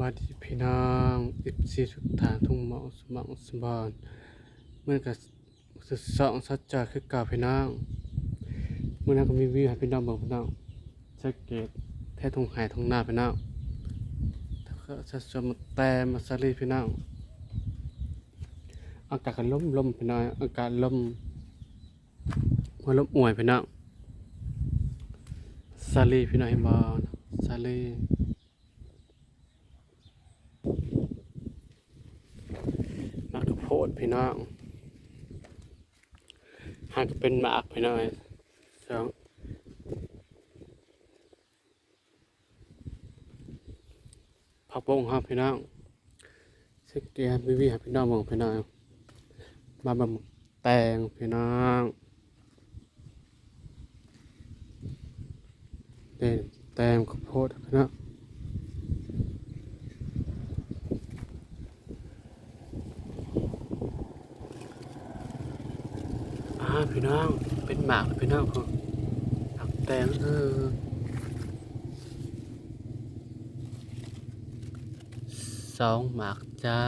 วัสดีพี่น้องอิบซีทุกทางทุ่งหมาะสมองสมบอนเมื่อกับสุดสองสัจจะคือเก่าพี่น้องเมื่อนั้นก็มีวิวให้พี่น้องบอกพี่น้องสังเกตแท้ทงหายทงหน้าพี่น้องถ้าก็จะสมแต่มาสลีพี่น้องอากาศก็ลมลมพี่น้องอากาศลมหัวลมอ่วยพี่น้องสลีพี่น้องเห็นบ่สลี มักกะโพ ดพี่น้องหากเป็นหมากพี่น้องสองผักบงครับพี่น้องสเกียร์วิวีครับพี่น้องมองพี่น้องมาบำแตงพี่น้องเป็นแตงข้าวโพดพี่น้อง อพี่น้อง เป็นหมากเลยพี่น้องครับผักแตงเออสองหมากจ้า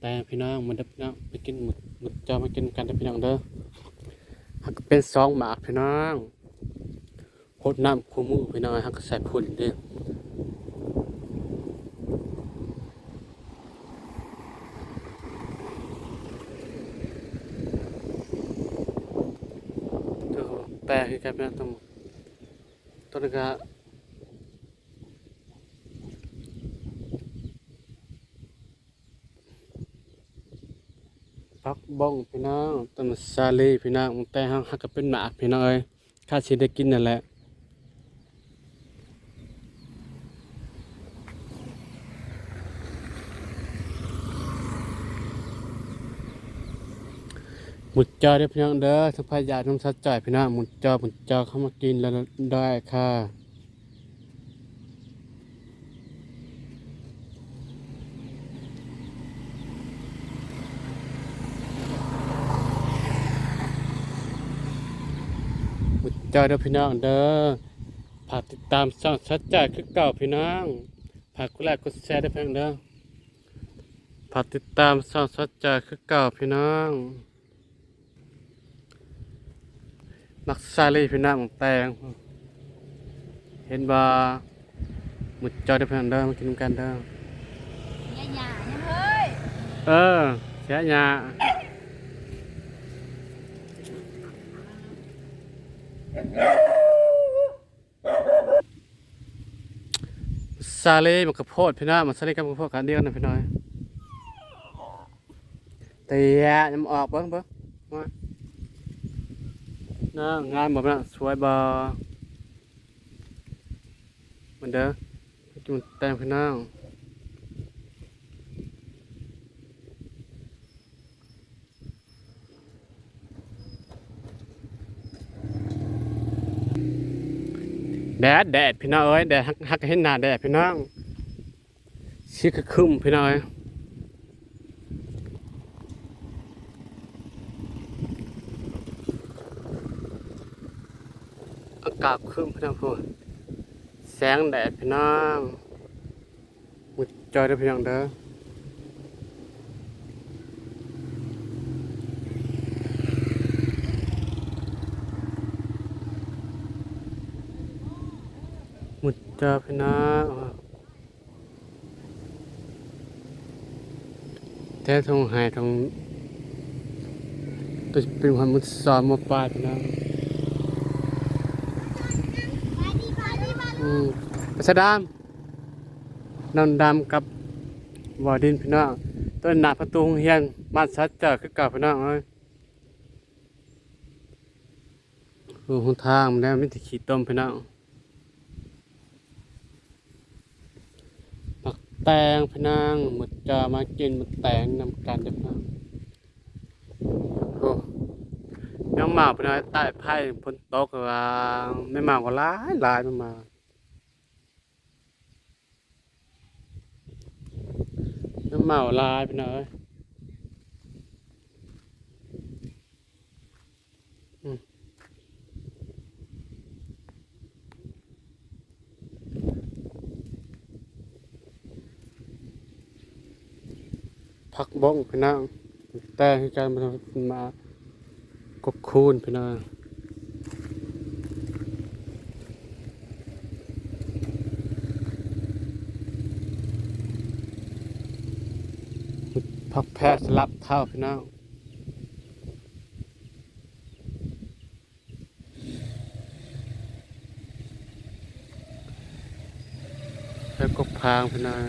แต่พี่น้องมันด้อพี่น้องไปกินหมึกหมึกจอมากินกันเด้อพี่น้องเด้อหักเป็นสองหมากพี่น้องโคตรน้ำคู่มือพี่น้องหักใส่พุ่นเด้อ เดี๋ยว แปลคือกันนะตรงต้นกะพักบ้องพี่น้องต้นซาลีพี่น้องแต่ห้างหักก็เป็นหมากพี่น้องเอ้ยข้าชิได้กินนั่นแหละ หมุดจอเด้พี่น้องเด้อสัมภาษณ์ยาน้ำซัดจ่อยพี่น้องหมุดจอหมุดจอเข้ามากินแล้วได้ค่ะหมุดจอเด้อพี่น้องเด้อฝากติดตามช่องซัดจ่อยคือเก่าพี่น้องฝากกดไลค์กดแชร์เด้พี่น้องเด้อฝากติดตามช่องซัดจ่อยคือเก่าพี่น้อง มักซาลีพี่น้าของแตง เห็นบ่หมุดจอได้เพิ่นเด้อมากินกันเด้อหยาๆเนี่ยเฮ้ย เออเสียหยาซาลีมันกระโพดพี่น้ามันซาลีกับกระโพดกันเดียวกันนะพี่น้อยเตียยำออกเบิ่งเบิ่งมา นะงานแบ่นะสวยบ่มันเด้อจุ่มแต่งพี่น้องแดดแดดพี่น้องเอ้ยแดดฮักฮักเห็นหน้าแดดพี่น้องชิคคึมพี่น้องเอ้ย กาศคึมพี่น้องพูดแสงแดดพี่น้องมุดจอยเด้อพี่น้องเด้อมุดจอพี่น้องแท้ทงหายทงตัวเป็นความมุดซ้อมมาปาดพี่น้อง อืม ปัสดามนอนดำกับวอดินพี่น้องต้นหนาประตูโรงเฮียนบ้านซัดเจอคือเก่าพี่น้องเอ้ยรูหนทางมันแล้วมิตรขีดต้มพี่น้องปักแตงพี่น้องหมดจอมากินหมดแตงนำกันเด้อพี่น้องโอ้ยังมาพี่น้องใต้ไผ่พ้นตกว่าไม่มาก็หลายหลายม่เมา เมาลายไปหน่อยพักบ้องพี่น้องแต่การมานมากบคูณพี่น้อง พักแพทย์สลับเท่าพี่น้องแล้วกบพางพี่น้อง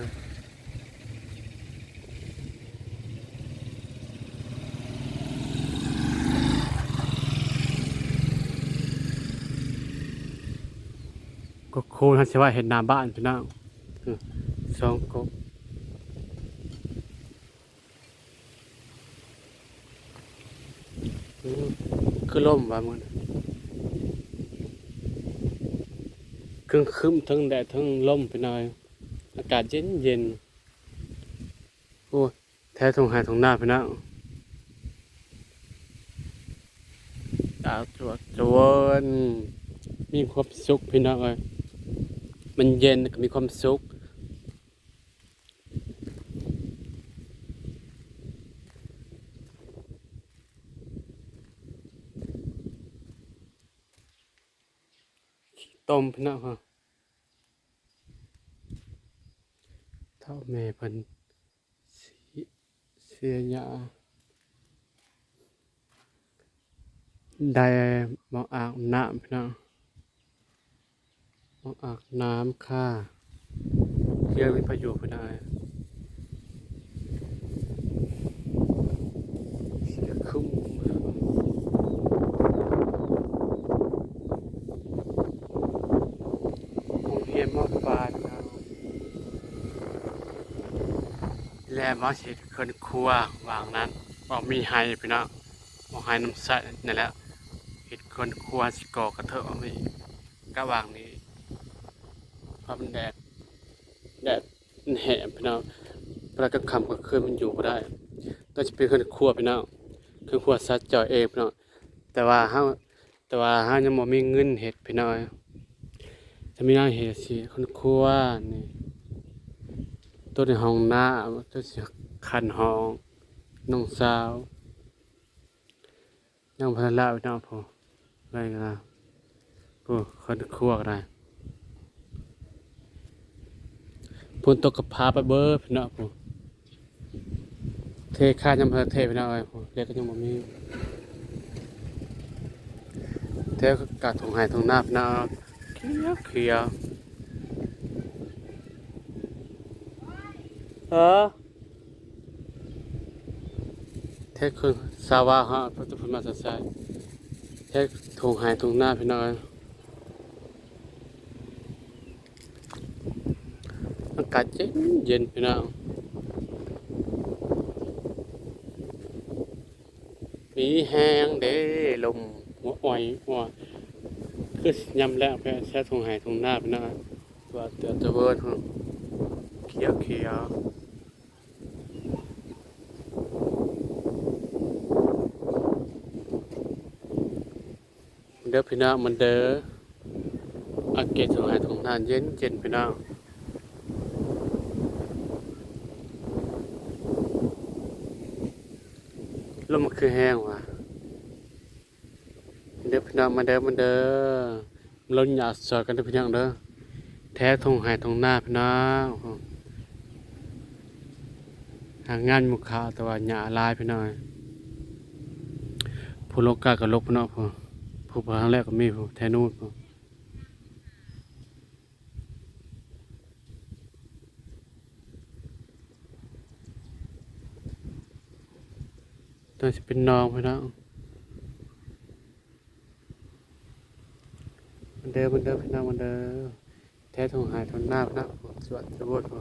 ก็โคนฮันสิว่าเห็นหน้าบ้านพี่น้องสองกบอืม คือล่มว่ามันครึ้งครึ้มทั้งแดดทั้งลมไปหน่อย อากาศเย็นเย็นโอ้แท้ทงหายทงหน้าพี่น้อาวตรวจจวนมีความสุขพี่น้องเอ้ยมันเย็นก็มีความสุข ต้มพี่น้องฮะเท่าแม่พันเสียยาได้มาอาบน้ำพี่น้องมาอาบน้ำค่ะเพื่อมีประโยชน์ไปได้เสียคุ้มโรงเรียนมาบาดครับ และมาเสียเคินครัววางนั้นบอกมีไฮพี่น้องบอกไฮน้ำใสนั่แหละเห็ดเคนครัวสิกอกระเทอะเอาไว้ก็วางนี้เพราะมันแดดแดดแหมพี่น้องเวลากลางค่ำกลางคืนมันอยู่บ่ได้ต้องจะเป็นเครื่องครัวพี่น้องเครื่องครัวซัดจ่อยเองพี่น้องแต่ว่าเฮาแต่ว่าเฮายังบ่มีเงินเฮ็ดพี่น้องจะมีนาเฮ็ดสิเครื่องครัวนี่ ตัวในห้องน้ำตัวสิคันห้องน้องสาวยังพันละพี่น้องพออะไรกันนะโอ้เครื่องครัวก็ได้พุ่นตกกับพาไปเบอร์พี่น้องผมเทค่ายังพอเทพี่น้องเอ้ยผมเรียกก็ยังบ่มีเทก็กาดถงหายถงหน้าพี่น้องเขียวเขียวเออเทคือสาวาฮะพระตุพมาสัสายเทถงหายถงหน้าพี่น้องเอ้ยอากาศเย็นเย็นพี่น้องมีแห้งเด้ลมหัวอ่อยหัวคือยำแล้วแพ้แช่ทงหายทงหน้าพี่น้องตัวเตือนตัวเวิร์ดพุ่นเขียวเขียว ด้อพี่น้องมันเด้ออากาศทงหายทงหน้าเย็นเย็นพี่น้องลมมันคือแห้งว่ะเดี๋ยวพี่น้องมาเด้อมาเด้อเราหยาดสอดกันเด้อพี่น้องเด้อแท้ทงหายทงหน้าพี่น้องหางานมุขาแต่ว่าหยาลายพี่น้อยผู้โลกกากับโลกพี่น้องผู้ ผู้พางแรกก็มีผู้แทนูนผู้ตัวจะเป็นน้องพี่น้องมันเดิมมันเดิมพี่น้องมันเดิมแท้ทงหายทงหน้าพี่น้องสวัสดีบุตรผู้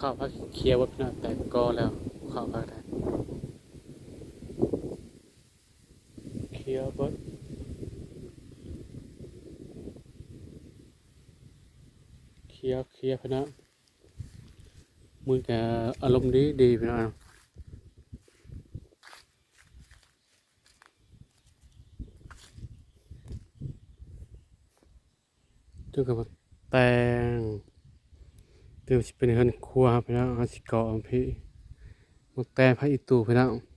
ข้าวพักเคลียร์วัดพี่น้องแต่ก็แล้วข้าวพักได้ เคลียร์วัดเคลียร์เคลียร์พี่น้องมือแกอารมณ์ดีดีพี่น้องจุกับแตงเดี๋ยวสิเป็นเฮือนครัวพี่น้องเฮาสิกาะพี่มกแต่พระอีตูพี่น้อง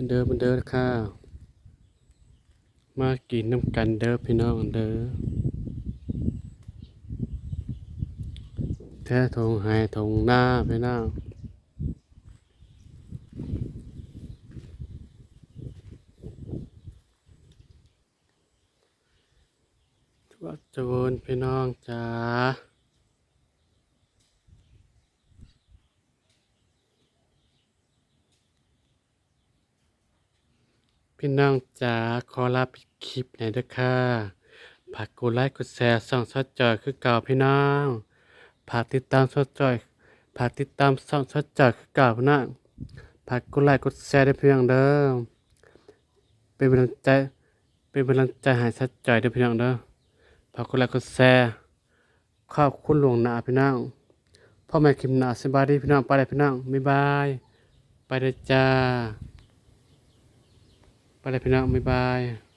มันเด้อมันเด้อค่ะ มากินน้ำกันเด้อพี่น้องเด้อแท้ทงไห้ทงหน้าพี่น้องจวบจวนพี่น้องจ้า พี่น้องจ๋าขอลาปิดคลิปหน่อยเด้อค่ะฝากกดไลค์กดแชร์ส่องซอดจอยคือเก่าพี่น้องฝากติดตามซอดจอยฝากติดตามส่องซอดจอยคือเก่าพี่น้องฝากกดไลค์กดแชร์ได้เพียงเด้อเป็นกำลังใจเป็นกำลังใจให้ซอดจอยเด้อพี่น้องเด้อฝากกดไลค์กดแชร์ขอบคุณหลวงนาพี่น้องพ่อแม่คิมนาสบายดีพี่น้องไปเลยพี่น้องบ๊ายบายไปเลยจ้า ไปเลยพี่น้องบ๊ายบาย